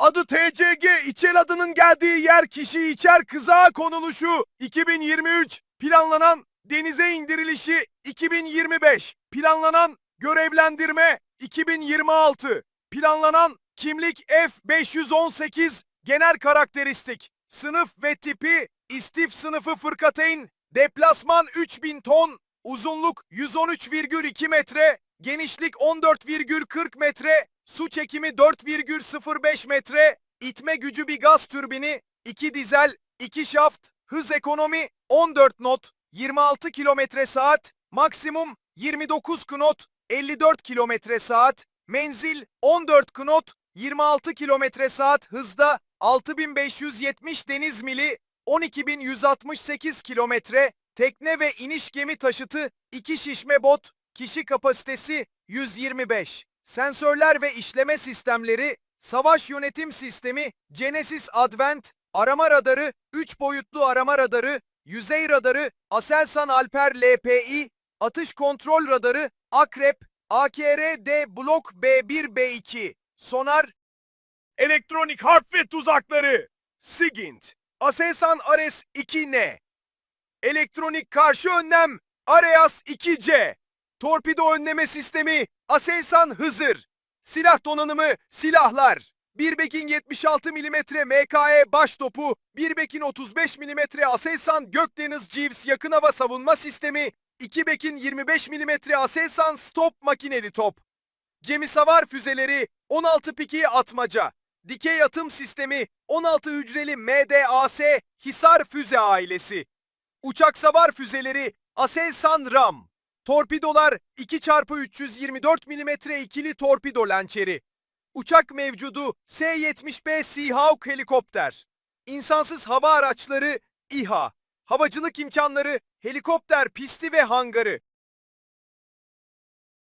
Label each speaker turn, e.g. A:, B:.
A: Adı TCG İçel adının geldiği yer kişi içer kızağa konuluşu. 2023 planlanan denize indirilişi. 2025 planlanan görevlendirme. 2026 planlanan kimlik F518 genel karakteristik. Sınıf ve tipi istif sınıfı fırkateyn. Deplasman 3000 ton uzunluk 113,2 metre genişlik 14,40 metre su çekimi 4,05 metre itme gücü bir gaz türbini 2 dizel 2 şaft hız ekonomi 14 not 26 kilometre saat maksimum 29 knot 54 kilometre saat menzil 14 knot 26 kilometre saat hızda 6570 deniz mili 12168 kilometre tekne ve iniş gemi taşıtı 2 şişme bot kişi kapasitesi 125 sensörler ve işleme sistemleri savaş yönetim sistemi Genesis Advent arama radarı 3 boyutlu arama radarı yüzey radarı Aselsan Alper LPI atış kontrol radarı Akrep AKR-D Blok B1-B2 sonar. Elektronik harp ve tuzakları. SIGINT Aselsan Ares 2N Elektronik karşı önlem Areas 2C Torpido önleme sistemi Aselsan Hızır Silah donanımı silahlar Birbekin 76 mm MKE baş topu, Birbekin 35 mm Aselsan Gökdeniz Jeeves yakın hava savunma sistemi, 2 Bekin 25 mm Aselsan stop makineli top. Cemi savar füzeleri 16 piki atmaca. Dikey atım sistemi 16 hücreli MDAS Hisar füze ailesi. Uçak savar füzeleri Aselsan RAM. Torpidolar 2x324 mm ikili torpido lançeri. Uçak mevcudu S-70B Seahawk helikopter. İnsansız hava araçları İHA. Havacılık imkanları helikopter pisti ve hangarı.